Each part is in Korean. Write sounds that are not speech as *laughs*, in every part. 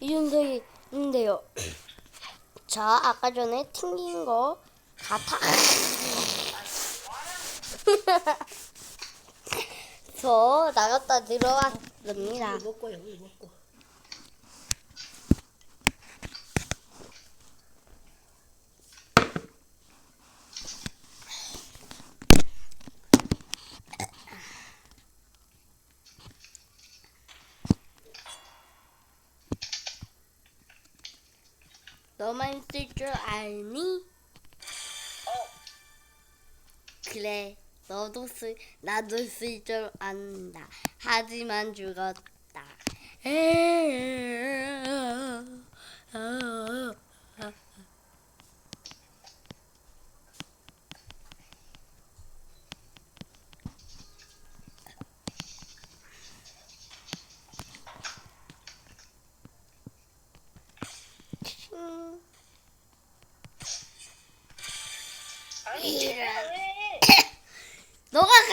이준석인데요. *coughs* 자, 아까 전에 튕긴 거 같아. *laughs* 저 나갔다 들어왔습니다. 먹고 여기 먹고. 너만 쓸 줄 알니? 어, 그래, 너도 쓸, 나도 쓸 줄 안다. 하지만 죽었다. 아니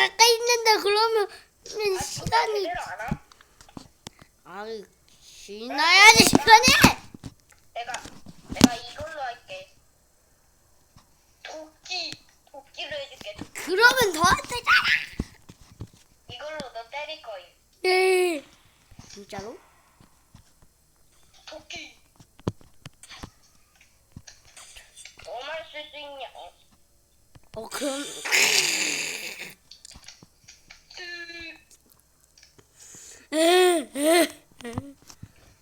가 가까이 있는데 그러면 아, 시간이? 아이 지나야지 시간이. 내가 내가 이걸로 할게. 도끼 도끼로 해줄게. 그러면 더 되잖아. 이걸로 너 때릴 거임. 예. 진짜로? 도끼. 너만 쓸 수 있냐? 어. 어 그럼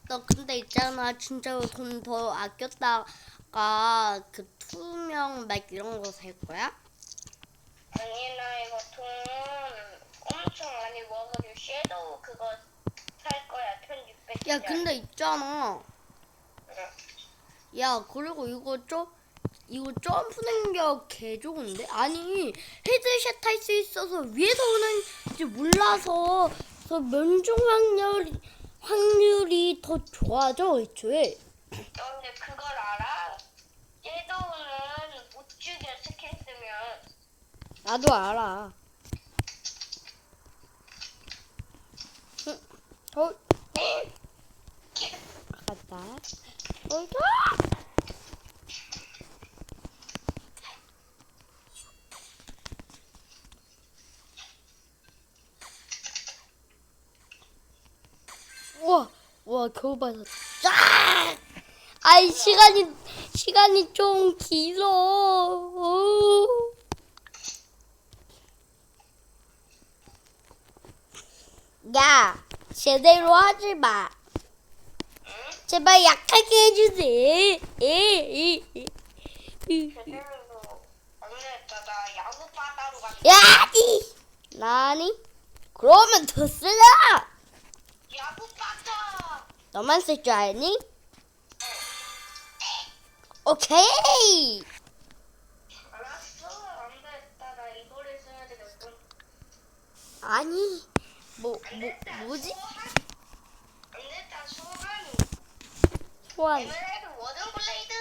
너 있잖아 진짜로 돈더 아꼈다가 그 투명 막 이런 거 살 거야? 아니 나 이거 돈 엄청 많이 모아가지고 섀도우 그거 살 거야 1600. 야 근데 있잖아 야 그리고 이거 좀 이거 점프 능력 개 좋은데? 아니 헤드샷 할 수 있어서 위에서 오는지 몰라서 그 면중 확률이 확률이 더 좋아져 애초에 너 근데 그걸 알아? 섀도우는 못 죽여 스킬 쓰면. 나도 알아. 응. 어, 갔다. 어, *laughs* 우 와, 겨우 봐서 쫙! 아이, 시간이, 시간이 좀 길어. 오. 야, 제대로 하지 마. 제발 약하게 해주세요. 에, 에, 에. 제대로 안 했다. 나 야구 바다로 가. 야, 이! 나니? 그러면 더 쓰자! 야구. 너만 쓸줄 알니? 오케이! 알았어. 안 됐다. 나 이거를 써야 되겠군. 아니, 뭐, 뭐, 됐다. 뭐지? 소환. 안 됐다. 소환. 소환. 에메랄드 워든 블레이드.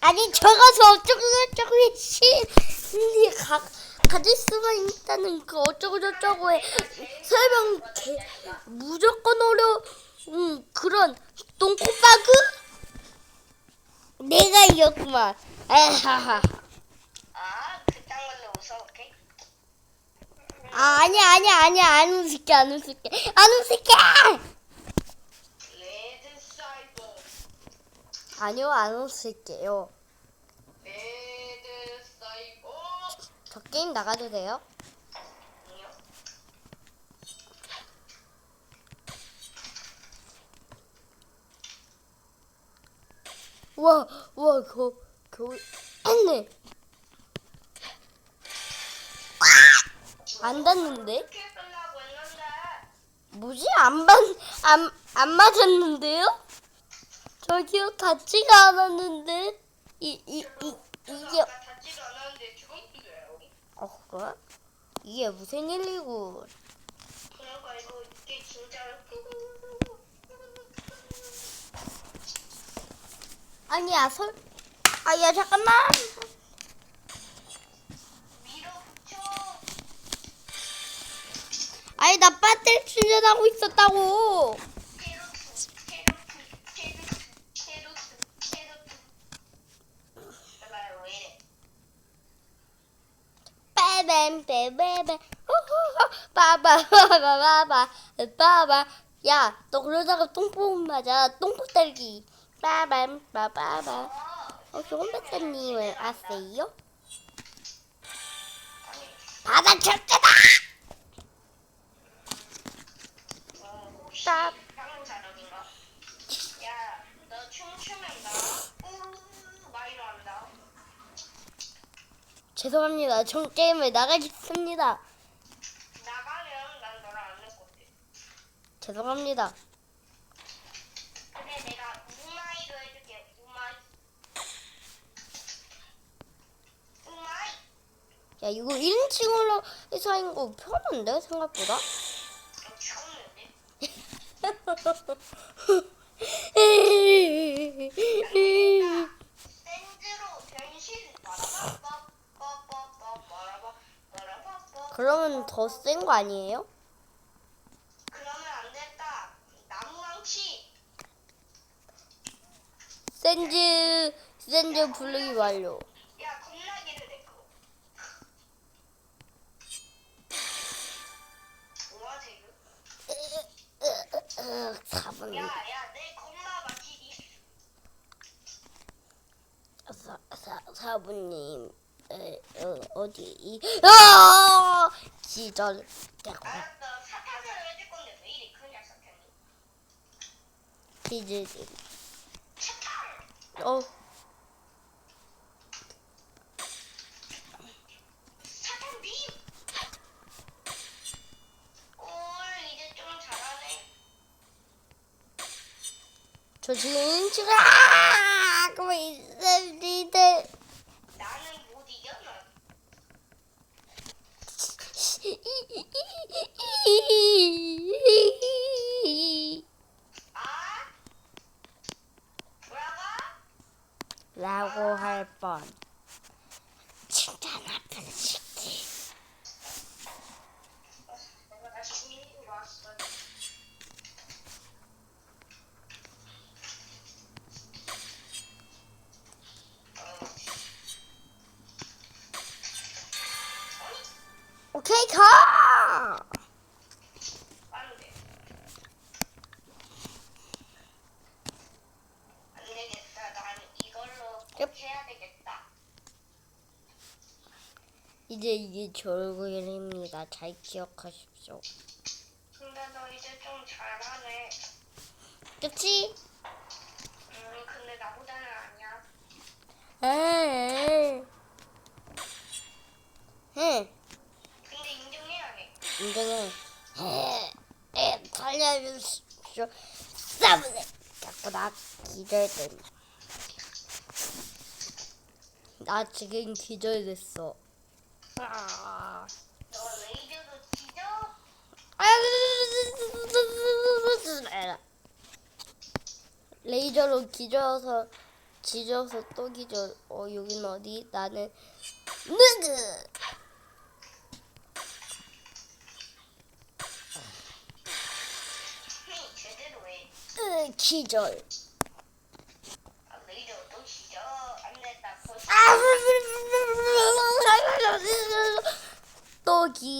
아니, 저가서 어쩌고저쩌고 시, 이 가, 가질 수만 있다는 그 어쩌고저쩌고의 설명 개, 무조건 어려, 음, 그런 똥꼬바그? 내가 이겼구만. 에하하. 아, 그딴 걸로 웃어볼게. 아, 아니야, 아니야, 아니야. 안 웃을게, 안 웃을게. 안 웃을게! 아니요, 안 웃을게요. 저 게임 나가도 돼요? 우와, 우와, 겨, 겨, 했네. 안 닿는데? 뭐지? 안, 맞, 안, 안 맞았는데요? 저기요, 닿지가 않았는데? 이, 이, 이, 이게, 어, 그래? 이게 무슨 일이고. 그러니까 이거 이게 진짜로. 아니야, 설, 아, 야, 잠깐만. 밀어붙여. 아니, 나 배터리 충전하고 있었다고. 빠바바바바 빠바 *laughs* 야 너 그러다가 똥뽕 맞아 똥꼬 딸기 빠밤 빠바바 어, 어 좋은 백사님 아세요? 바다 철제다 어, 딱. 사람인가? 야, 너 춤추면 나 우르르 많이 나온다. 죄송합니다 전 게임을 나가겠습니다 나가면 난 너랑 안놀 건데. 죄송합니다 근데 내가 우마이로 해줄게. 우마이. 우마이. 야 이거 1인칭 올라해서 하는 거 편한데 생각보다 너 죽었는데? *laughs* 그러면 더 센 거 아니에요? 그러면 안 됐다. 나무망치. 센즈 센즈 부르기 완료 야, 겁나기를 내 거. 뭐하지 이거? 4분 야, 야, 내 겁나 마치기. 사, 사, 사부님 에, 어, 어디 이 아! 기절? 기절 사탕. 어. 1인칭 아! 그거 있습니다 나는 못 이겨 넌. 아? 뭐 라고? 할 뻔. 진짜 나쁜 새 해야 되겠다. 이제 이게 제 얼굴입니다. 잘 기억하십시오. 근데 너 이제 좀 잘하네. 그치? 음, 근데 나보다는 아니야. 에 해. 근데 인정해야 해. 인정해. 에, 에, 살려주십시오. 싸우네. 자꾸 나 기절됨. 나 지금 기절됐어. 아. 레이저로 기져서 지져서 또 기절. 어 여긴 어디? 나는. 으, 기절. 아, 레이저도 지져? 안 됐다. 더 아, 또 기.